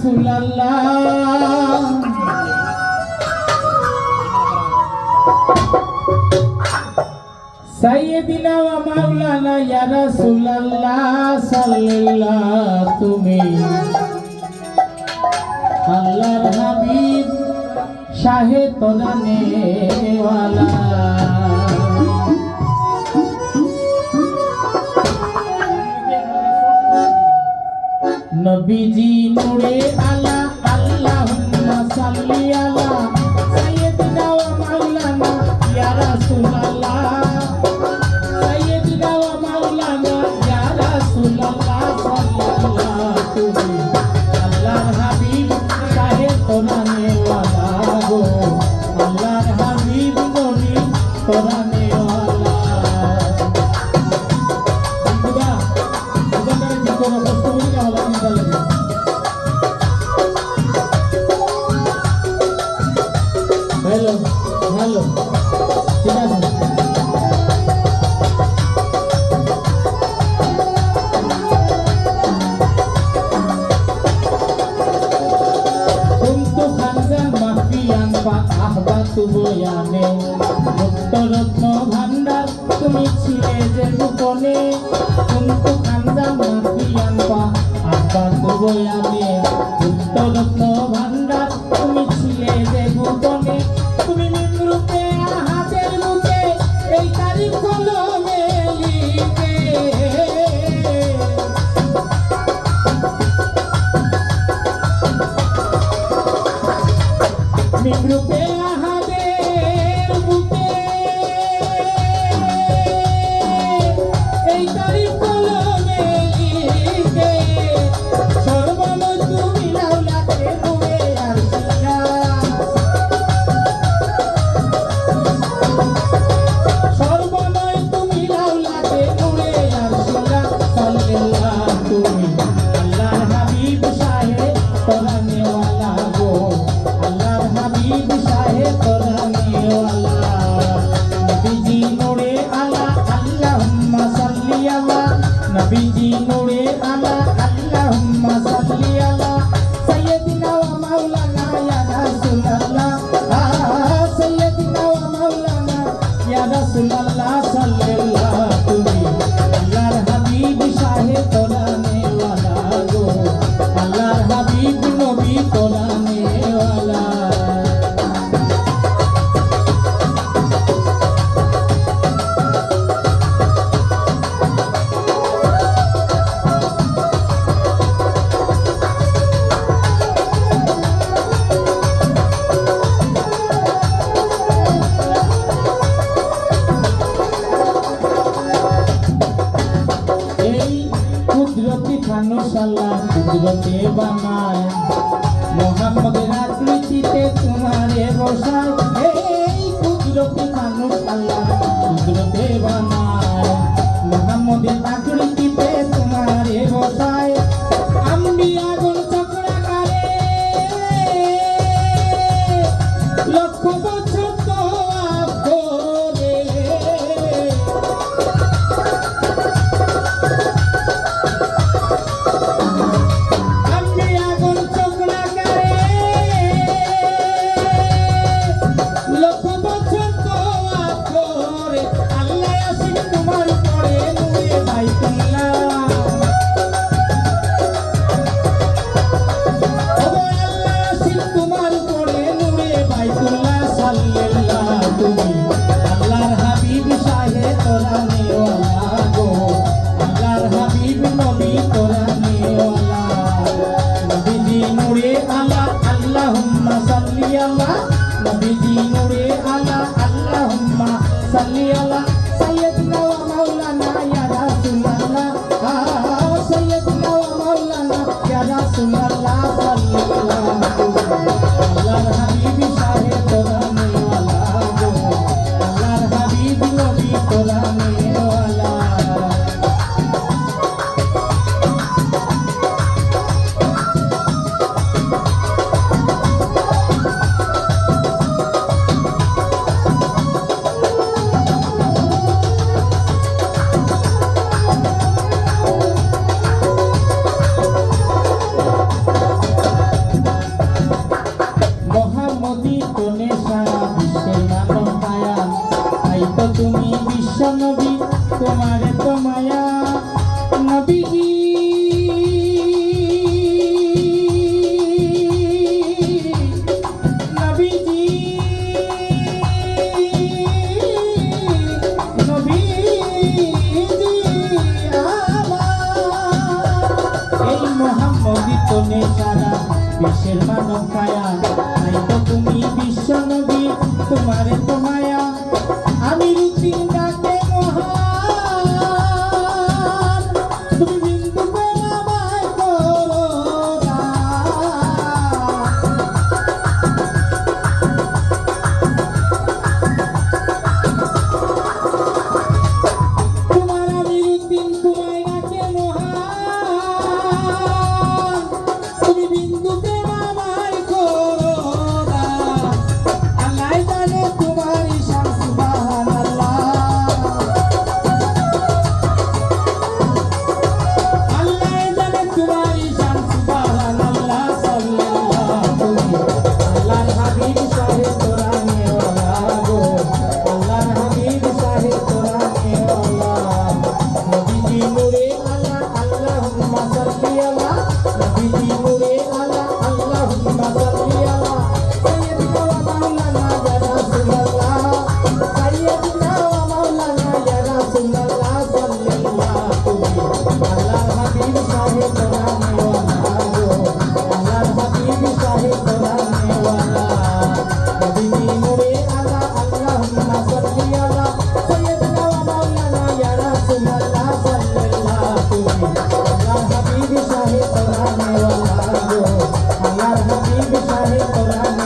রাসূলুল্লাহ। সাইয়েদিনা ওয়া মাওলানা ইয়া রাসূলুল্লাহ সাল্লাল্লাহ তুমি। আল্লাহর হাবিব শাহে তোরানে ওয়ালা নবীজি নূরে আলা, আল্লাহুম্মা সাল্লি আলা, সাইয়্যিদিনা ওয়া মাওলানা, ইয়া রাসূলুল্লাহ। সাইয়্যিদিনা ওয়া মাওলানা, ইয়া রাসূলুল্লাহ সাল্লাল্লাহু তুমি আল্লাহর হাবিব শাহে কোরআনে ওয়ালা গো। আল্লাহর হাবিব নবী কোরআনে ভালো। ঠিক আছে। বয়ানে মুক্তরত্ন ভান্ডার, তুমি ছিলে যে গোপনে। কিন্তু খান্দা মাফি আনবা আব্বা তু বয়ানে মুক্তরত্ন ভান্ডার, তুমি ছিলে Me preocupa. কুদরতে বানায়। মোহাম্মদের আকৃতিতে তোমারে বসায়। এই কুদরতি মানুষ আল্লাহ। salli ala nabiyyi nuri ala allahumma salli ala mis hermanos callados. পারে তোরা